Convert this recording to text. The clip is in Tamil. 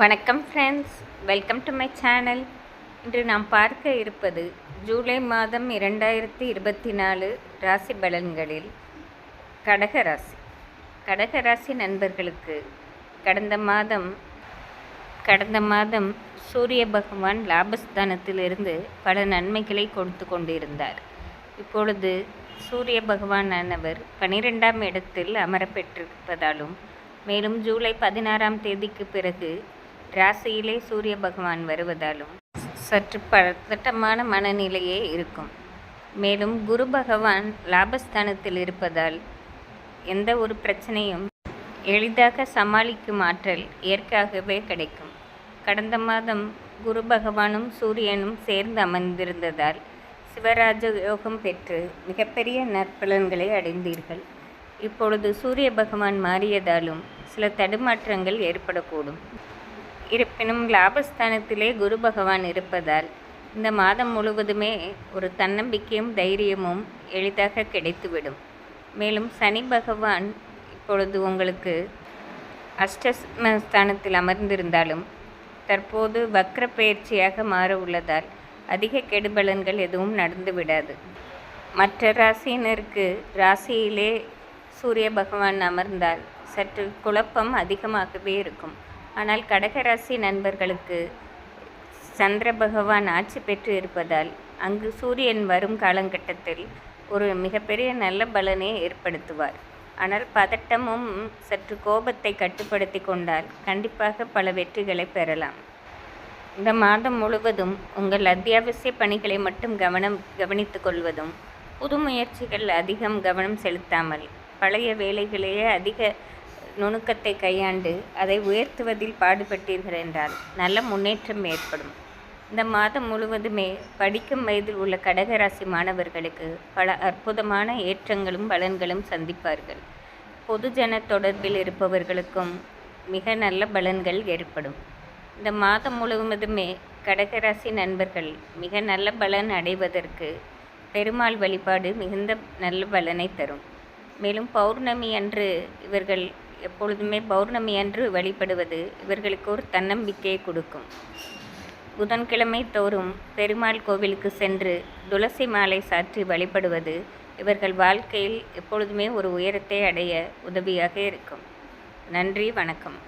வணக்கம் friends welcome to my channel இன்று நாம் பார்க்க இருப்பது ஜூலை மாதம் இரண்டாயிரத்தி இருபத்தி நாலு ராசி பலன்களில் கடகராசி கடகராசி நண்பர்களுக்கு கடந்த மாதம் கடந்த மாதம் சூரிய பகவான் லாபஸ்தானத்திலிருந்து பல நன்மைகளை கொடுத்து கொண்டிருந்தார். இப்பொழுது சூரிய பகவானானவர் பனிரெண்டாம் இடத்தில் அமரப்பெற்றிருப்பதாலும் மேலும் ஜூலை பதினாறாம் தேதிக்கு பிறகு ராசியிலே சூரிய பகவான் வருவதாலும் சற்று பதட்டமான மனநிலையே இருக்கும். மேலும் குரு பகவான் லாபஸ்தானத்தில் இருப்பதால் எந்த ஒரு பிரச்சனையும் எளிதாக சமாளிக்கும் ஆற்றல் இயற்கையாகவே கிடைக்கும். கடந்த மாதம் குரு பகவானும் சூரியனும் சேர்ந்து அமர்ந்திருந்ததால் சிவராஜ யோகம் பெற்று மிகப்பெரிய நற்பலன்களை அடைந்தீர்கள். இப்பொழுது சூரிய பகவான் மாறியதாலும் சில தடுமாற்றங்கள் ஏற்படக்கூடும். இருப்பினும் லாபஸ்தானத்திலே குரு பகவான் இருப்பதால் இந்த மாதம் முழுவதுமே ஒரு தன்னம்பிக்கையும் தைரியமும் எளிதாக கிடைத்துவிடும். மேலும் சனி பகவான் இப்பொழுது உங்களுக்கு அஷ்டமஸ்தானத்தில் அமர்ந்திருந்தாலும் தற்போது வக்ர பயிற்சியாக மாற உள்ளதால் அதிக கெடுபலன்கள் எதுவும் நடந்து விடாது மற்ற ராசியினருக்கு ராசியிலே சூரிய பகவான் அமர்ந்தால் சற்று குழப்பம் அதிகமாகவே இருக்கும். ஆனால் கடகராசி நண்பர்களுக்கு சந்திர பகவான் ஆட்சி பெற்று இருப்பதால் அங்கு சூரியன் வரும் காலகட்டத்தில் ஒரு மிகப்பெரிய நல்ல பலனை ஏற்படுத்துவார். ஆனால் பதட்டமும் சற்று கோபத்தை கட்டுப்படுத்தி கொண்டால் கண்டிப்பாக பல வெற்றிகளை பெறலாம். இந்த மாதம் முழுவதும் உங்கள் அத்தியாவசிய பணிகளை மட்டும் கவனம் கவனித்து கொள்வதும் புது முயற்சிகள் அதிகம் கவனம் செலுத்தாமல் பழைய வேலைகளையே அதிக நுணுக்கத்தை கையாண்டு அதை உயர்த்துவதில் பாடுபட்டீர்கள் என்றால் நல்ல முன்னேற்றம் ஏற்படும். இந்த மாதம் முழுவதுமே படிக்கும் வயதில் உள்ள கடகராசி மாணவர்களுக்கு பல அற்புதமான ஏற்றங்களும் பலன்களும் சந்திப்பார்கள். பொதுஜன தொடர்பில் இருப்பவர்களுக்கும் மிக நல்ல பலன்கள் ஏற்படும். இந்த மாதம் முழுவதுமே கடகராசி நண்பர்கள் மிக நல்ல பலன் அடைவதற்கு பெருமாள் வழிபாடு மிகுந்த நல்ல பலனை தரும். மேலும் பௌர்ணமி அன்று இவர்கள் எப்பொழுதுமே பௌர்ணமி அன்று வழிபடுவது இவர்களுக்கு ஒரு தன்னம்பிக்கையை கொடுக்கும். புதன்கிழமை தோறும் பெருமாள் கோவிலுக்கு சென்று துளசி மாலை சாற்றி வழிபடுவது இவர்கள் வாழ்க்கையில் எப்பொழுதுமே ஒரு உயரத்தை அடைய உதவியாக இருக்கும். நன்றி வணக்கம்.